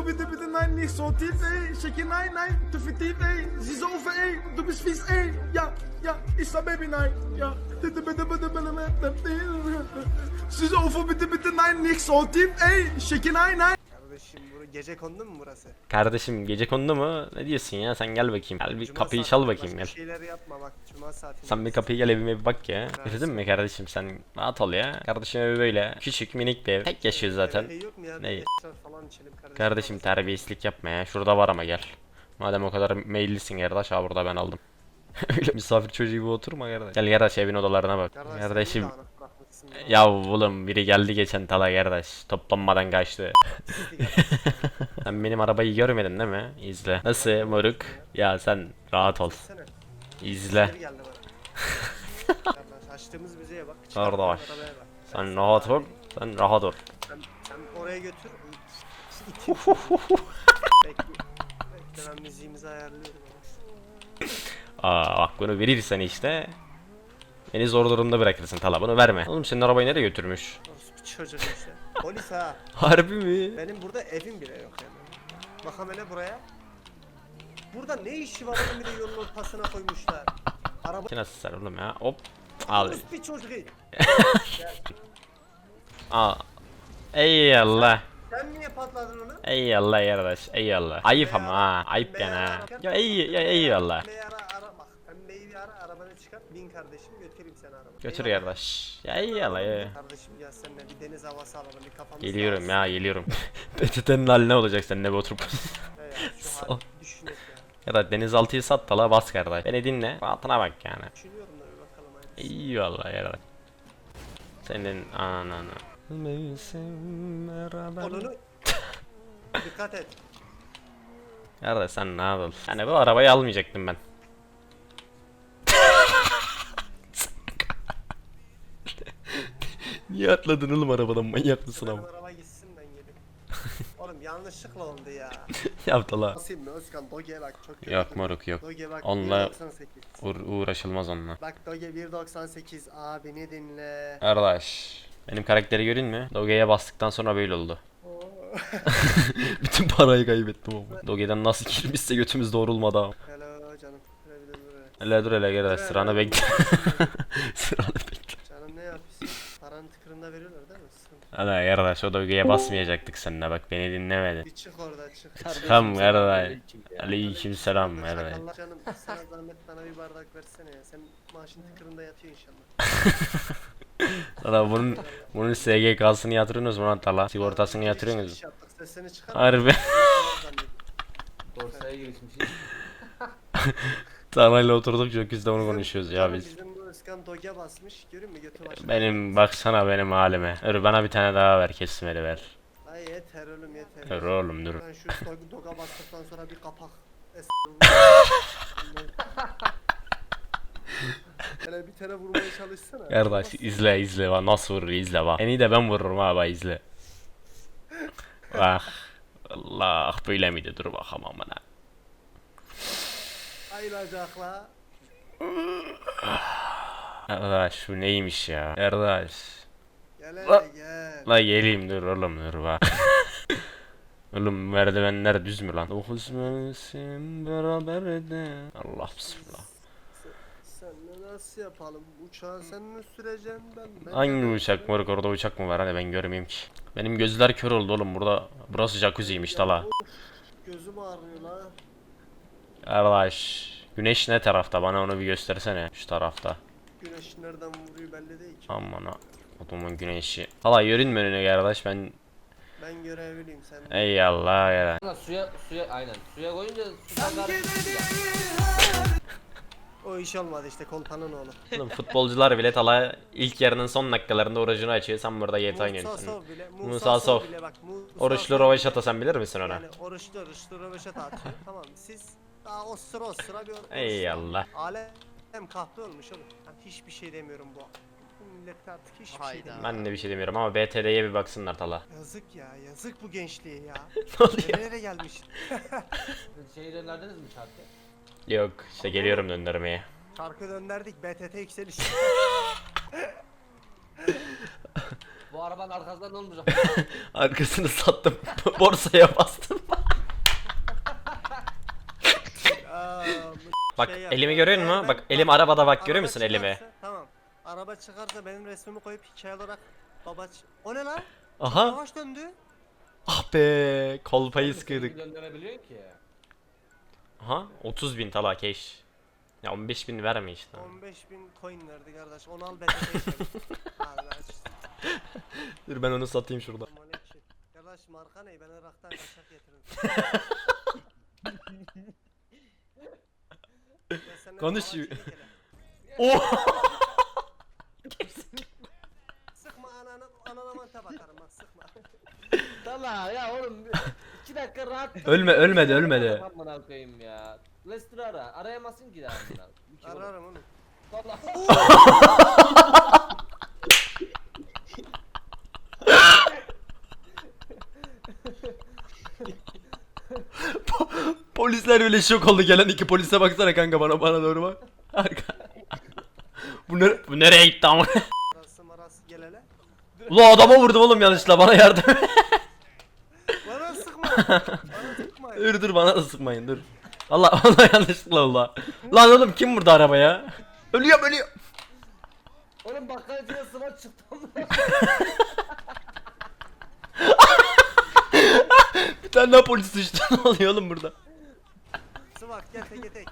bitte, bitte, nein, nicht so tief, ey. Schicke, nein, nein, zu viel tief, ey. Sie so over, ey. Du bist fies, ey. Ja, ja, sag Baby, nein. Ja, bitte, bitte, bitte, bitte, bitte. Sie so bitte, bitte, nein, nicht so tief, ey. Schicke, nein, nein. Kardeşim bura gece kondu mu burası? Kardeşim gece kondu mu? Ne diyorsun ya? Sen gel bakayım. Gel bir Cuma kapıyı çal bakayım gel. şeyler yapma bak cuma saati. Sen bir kapıyı gel evime bir bak ya. Getirdin mi kardeşim sen? Rahat ol ya. Kardeşim evi böyle. Küçük minik bir ev. Tek yaşıyor zaten. Şey yok mu ya? Ne? Falan içelim kardeşim. Kardeşim terbiyesizlik yapma ya. Şurada var ama gel. Madem o kadar meyillisin kardeş ha burada ben aldım. Öyle misafir çocuğu gibi oturma kardeş. Gel kardeş evin odalarına bak. Kardeş, sen Kardeşim. Ya. Oğlum biri geldi geçen tala kardeş. Toplanmadan kaçtı. sen benim arabayı görmedin değil mi? İzle. Nasıl moruk? Ya sen rahat ol. İzle. Açtığımız müzeye bak. Kardeş. Sen rahat ol. Sen rahat ol. Sen, sen oraya götür. Bekle. Bekle ben müziğimizi ayarlıyorum. Aa bak bunu verirsen işte. Beni zor durumda bırakırsın Tala bunu verme. Oğlum senin arabayı nereye götürmüş? Çocuğu işte. Polis ha. Harbi mi? Benim burada evim bile yok yani. Bakalım hele buraya. Burada ne işi var onun bir de yolun ortasına koymuşlar. Araba Nasıl sen oğlum ya? Hop. Al. bir çocuğu. Aa. Eyvallah. Sen niye patladın onu? Eyvallah kardeş. Eyvallah. Ayıp ama ha. Ayıp ha. Ya iyi ya eyvallah. Ara arabanı çıkar. Bin kardeşim götüreyim seni arabaya. Götür Eyvallah. kardeş. Ya eyvallah ya. Kardeşim gel seninle bir deniz havası alalım bir kafamız Geliyorum ya geliyorum. Peçetenin hali ne olacak seninle bir oturup. He ya, şu Sağ ol. düşünek ya. ya da denizaltıyı sat Tala bas kardeş. Beni dinle. Rahatına bak yani. Düşünüyorum da bir bakalım hadi. Eyvallah ya. Senin ananı. Mevsim beraber. Onunu Dikkat et. Kardeş sen ne yapalım? Yani bu arabayı almayacaktım ben. Niye atladın oğlum arabadan manyak mısın ama? araba gitsin ben gelip. Oğlum yanlışlıkla oldu ya. Yaptı la. Basayım mı Özkan Doge bak çok kötü. Yok moruk yok. Doge bak Onunla 1.98. uğra- uğraşılmaz onunla. Bak Doge 1.98 abi ne dinle. Kardeş. Benim karakteri görün mü? Doge'ye bastıktan sonra böyle oldu. Bütün parayı kaybettim ama. Doge'den nasıl girmişse götümüz doğrulmadı ama. Hello canım. Böyle bir de. Hele dur hele gel sıranı bekle. sıranı bekle. Canım ne yapıyorsun? Tıkırında veriyorlar değil mi? Sıkıntı. Hadi kardeş o Doge'ye basmayacaktık seninle bak beni dinlemedin. Bir çık orada çık. Tamam kardeş. Aleyküm selam kardeş. Sakallar. Canım sana zahmet bana bir bardak versene ya. Sen maaşın tıkırında yatıyor inşallah. Sana bunun bunun SGK'sını yatırıyorsunuz mu lan tala? Sigortasını yatırıyorsunuz. İş yaptık sesini çıkar. Harbi. Borsaya girişmişiz. Tanayla oturduk çok biz de onu konuşuyoruz ya biz. Bizim Özkan Doge basmış. Görün mü götü başına. Benim baksana benim halime. Dur bana bir tane daha ver kesmeli ver. Ay yeter oğlum yeter. Dur oğlum dur. Ben şu dog- doga bastıktan sonra bir kapak. Es- Hele bir tane vurmaya çalışsana. Kardeş izle izle bak nasıl vurur izle bak. En iyi de ben vururum ha bak izle. Bak. Allah böyle miydi dur bakalım amına. Ayrılacakla. Kardeş bu neymiş ya? Kardeş. Gel La- hele gel. La geleyim dur oğlum dur bak. oğlum merdivenler düz mü lan? Dokuz mevsim beraberde. Allah bismillah. Senle nasıl yapalım? Uçağı sen mi süreceksin ben mi? Hangi uçak moruk orada uçak mı var hani ben görmeyeyim ki. Benim gözler kör oldu oğlum burada. Burası jacuzzi'ymiş tala. Gözüm ağrıyor la. Kardeş. Güneş ne tarafta bana onu bir göstersene. Şu tarafta. Güneş nereden vuruyor belli değil ki. Aman ha. Otomun güneşi. Hala görünme önüne kardeş ben. Ben görebileyim sen. Ey Allah ya. Ama suya suya aynen suya koyunca sudan O iş olmadı işte kolpanın oğlu. Oğlum futbolcular bile tala ilk yarının son dakikalarında orucunu açıyor. Sen burada GTA oynuyorsun. Sov bile. Musa Sov. bile bak. Musa Oruçlu bile- sen bilir misin ona? Yani oruçlu oruçlu röveşata atıyor. tamam siz daha o sıra o sıra bir oruç. Ey Allah. Alem kahpe olmuş oğlum. Ben hiçbir şey demiyorum bu. Bu millet artık hiçbir şey demiyor. Ben de bir şey demiyorum ama BTD'ye bir baksınlar tala. Yazık ya yazık bu gençliğe ya. ne oluyor? Nerelere gelmiş? Şeyi döndürdünüz mü şarkı? Yok işte geliyorum döndürmeye. Şarkı döndürdük BTT yükseliş. Bu arabanın arkasında ne olmuş? Arkasını sattım. Borsaya bastım. Bak Şey yap. elimi görüyor musun? ben- Bak elim arabada bak görüyor araba musun elimi? çıkarsa- Tamam. Araba çıkarsa benim resmimi koyup hikaye olarak babaç. O ne lan? Aha. Yavaş döndü. Ah be kolpayı sıkıyorduk. Ki. Aha 30 bin tala keş. Ya 15 bin verme işte. 15 bin coin verdi kardeş. Onu al. Allah aşkına. Dur ben onu satayım şurada. Ekşi. Kardeş marka ne? Ben Irak'tan kaçak getirin. Konuş. Oh! Sıkma ananı, anana manta bakarım bak sıkma. Tala ya oğlum. iki dakika rahat. Ölme, ölmedi, ölmedi. Amına koyayım ya. Leicester ara. Arayamazsın ki daha amına. İki oğlum. Ararım onu. Tala. Polisler bile şok oldu gelen iki polise baksana kanka bana bana doğru bak. Arka. bu, nere bu nereye gitti ama? Arası marası gel hele. Ulan adama vurdum oğlum yanlışlıkla bana yardım. Bana sıkma. Bana sıkma. dur dur bana da sıkmayın dur. Allah Allah yanlışlıkla oldu. Lan oğlum kim vurdu arabaya? Ölüyorum ölüyorum. Oğlum bakkal içine sıvak çıktı amına. Bir tane daha polis düştü ne oluyor oğlum burada? Sıvak gel teke tek.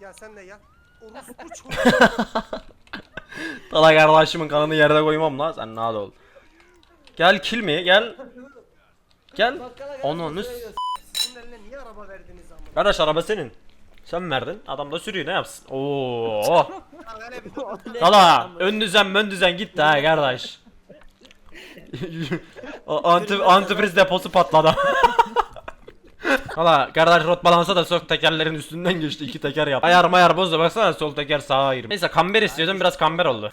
ya sen de gel. Orospu çocuğu. Tala kardeşimin kanını yerde koymam lan sen ne ol. Gel kill mi gel. Gel. Gel. Onu. Sizin eline niye araba verdiniz ama? Kardeş araba senin. Sen verdin. Adam da sürüyor ne yapsın? Oo. Lan hele bir dur. Tala ön düzen ön düzen gitti ha kardeş. O anti antifriz deposu patladı. Valla kardeş rot balansa da sol tekerlerin üstünden geçti iki teker yaptı. Ayar mayar bozdu baksana sol teker sağa ayırmış. Neyse kamber istiyordum biraz kamber oldu.